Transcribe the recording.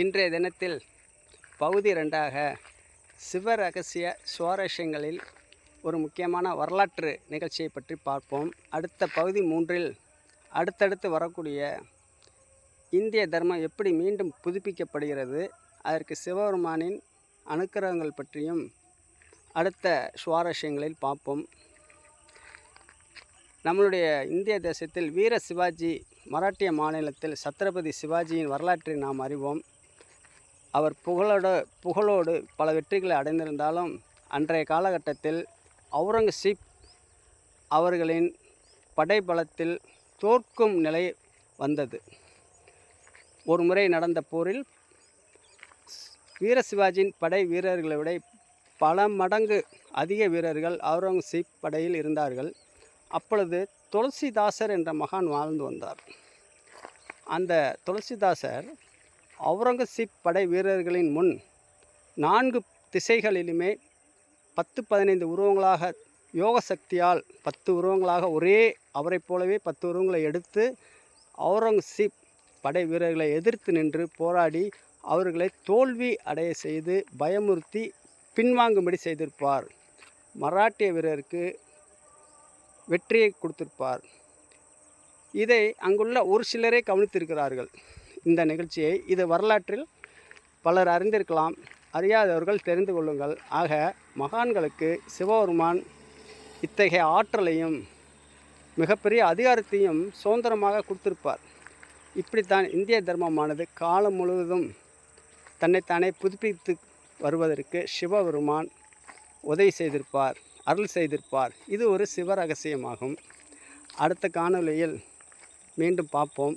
இன்றைய தினத்தில் பகுதி ரெண்டாக சிவ ரகசிய சுவாரஸ்யங்களில் ஒரு முக்கியமான வரலாற்று நிகழ்ச்சியை பற்றி பார்ப்போம். அடுத்த பகுதி மூன்றில் அடுத்தடுத்து வரக்கூடிய இந்திய தர்மம் எப்படி மீண்டும் புதுப்பிக்கப்படுகிறது அதற்கு சிவபெருமானின் அனுக்கிரகங்கள் பற்றியும் அடுத்த சுவாரஸ்யங்களில் பார்ப்போம். நம்மளுடைய இந்திய தேசத்தில் வீர சிவாஜி மராட்டிய மாநிலத்தில் சத்ரபதி சிவாஜியின் வரலாற்றை நாம் அறிவோம். அவர் புகழோட புகழோடு பல வெற்றிகளை அடைந்திருந்தாலும் அன்றைய காலகட்டத்தில் அவுரங்கசீப் அவர்களின் படைபலத்தில் தோற்கும் நிலை வந்தது. ஒரு முறை நடந்த போரில் வீர சிவாஜியின் படை வீரர்களை விட பல மடங்கு அதிக வீரர்கள் அவுரங்கசீப் படையில் இருந்தார்கள். அப்பொழுது துளசிதாசர் என்ற மகான் வாழ்ந்து வந்தார். அந்த துளசிதாசர் அவுரங்கசீப் படை வீரர்களின் முன் நான்கு திசைகளிலுமே பத்து பதினைந்து உருவங்களாக யோக சக்தியால் பத்து உருவங்களாக ஒரே அவரைப் போலவே பத்து உருவங்களை எடுத்து அவுரங்கசீப் படை வீரர்களை எதிர்த்து நின்று போராடி அவர்களை தோல்வி அடைய செய்து பயமுறுத்தி பின்வாங்கும்படி செய்திருப்பார். மராட்டிய வீரருக்கு வெற்றியை கொடுத்திருப்பார். இதை அங்குள்ள ஒரு சிலரே கவனித்திருக்கிறார்கள். இந்த நிகழ்ச்சியை இது வரலாற்றில் பலர் அறிந்திருக்கலாம். அறியாதவர்கள் தெரிந்து கொள்ளுங்கள். ஆக மகான்களுக்கு சிவபெருமான் இத்தகைய ஆற்றலையும் மிகப்பெரிய அதிகாரத்தையும் சுதந்திரமாக கொடுத்திருப்பார். இப்படித்தான் இந்திய தர்மமானது காலம் முழுவதும் தன்னைத்தானே புதுப்பித்து வருவதற்கு சிவபெருமான் உதவி செய்திருப்பார் அருள் செய்திருப்பார். இது ஒரு சிவ ரகசியமாகும் அடுத்த காணொளியில் மீண்டும் பார்ப்போம்.